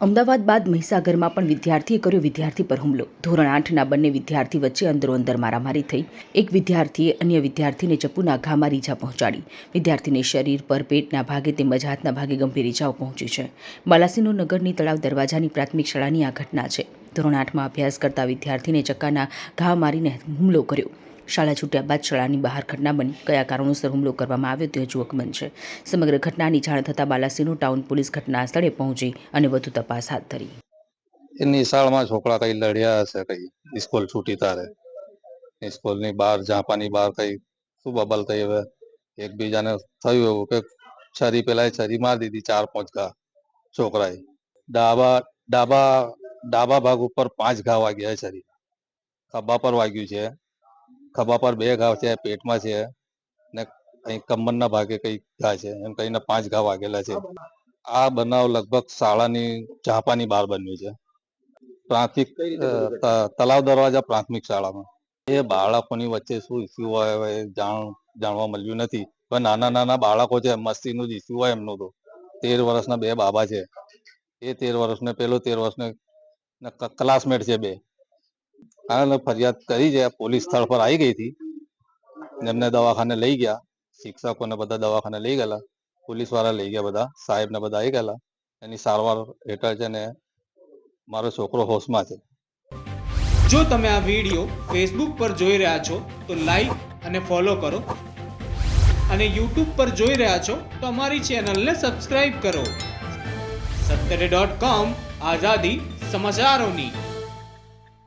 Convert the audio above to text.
અમદાવાદ બાદ મહીસાગરમાં પણ વિદ્યાર્થીએ કર્યો વિદ્યાર્થી પર હુમલો. ધોરણ આઠના બંને વિદ્યાર્થી વચ્ચે અંદરો અંદર મારામારી થઈ. એક વિદ્યાર્થીએ અન્ય વિદ્યાર્થીને ચપ્પુના ઘા મારી ઈજા પહોંચાડી. વિદ્યાર્થીને શરીર પર, પેટના ભાગે તેમજ હાથના ભાગે ગંભીર ઈજાઓ પહોંચી છે. બાલાસિનો નગરની તળાવ દરવાજાની પ્રાથમિક શાળાની આ ઘટના છે. ધોરણ આઠમાં અભ્યાસ કરતા વિદ્યાર્થીને ચક્કાના ઘા મારીને હુમલો કર્યો. શાળા છૂટ્યા બાદ શાળાની બહાર ઘટના બની. કયા કારણોસર હુમલો કરવામાં આવ્યો તે હજુ અકબંધ છે. સમગ્ર ઘટનાની જાણ થતાં બાલાસિનોર ટાઉન પોલીસ ઘટના સ્થળે પહોંચી અને વધુ તપાસ હાથ ધરી. એની નિશાળમાં છોકરા કઈ લડ્યા હશે કઈ? સ્કૂલ છૂટી તારે. સ્કૂલની બહાર, ઝાંપાની બહાર કઈ? શું બબલ થઈ હવે? એકબીજાને થયું એવું કે છરી પેલા છરી મારી દીધી ચાર પાંચ ઘા છોકરાએ. ડાબા ડાબા ડાબા ભાગ ઉપર પાંચ ઘા વાગ્યા છરી. ખભા પર વાગ્યું છે. ખભા પર બે ઘા છે પેટમાં છે ને કઈ કમરના ભાગે કઈ ઘા છે એમ કહીને પાંચ ઘા વાગેલા છે. આ બનાવ લગભગ શાળાની ચાપાની બહાર બન્યું છે. પ્રાથમિક તલાવ દરવાજા પ્રાથમિક શાળામાં. એ બાળકોની વચ્ચે શું ઇસ્યુ હોય એ જાણ જાણવા મળ્યું નથી. પણ નાના નાના બાળકો છે મસ્તીનું જ ઇસ્યુ હોય એમનું તો. તેર વર્ષના બે બાબા છે. એ તેર વર્ષને પેલો તેર વર્ષને ક્લાસમેટ છે બે. આ ફરિયાદ કરી છે પોલીસ સ્થળ પર આવી ગઈ હતી. એમને દવાખાને લઈ ગયા, શિક્ષકોને બધા દવાખાને લઈ ગયેલા પોલીસવાળા લઈ ગયા બધા સાહેબ ને બધા આવી ગયેલા. એની સારવાર હેઠળ છે ને મારો છોકરો હોશમાં છે. જો તમે આ વીડિયો ફેસબુક પર જોઈ રહ્યા છો, તો લાઈક અને ફોલો કરો. અને યુટ્યુબ પર જોઈ રહ્યા છો, તો અમારી ચેનલને સબસ્ક્રાઇબ કરો. સત્તરે ડોટ કોમ આઝાદી સમાચારોની.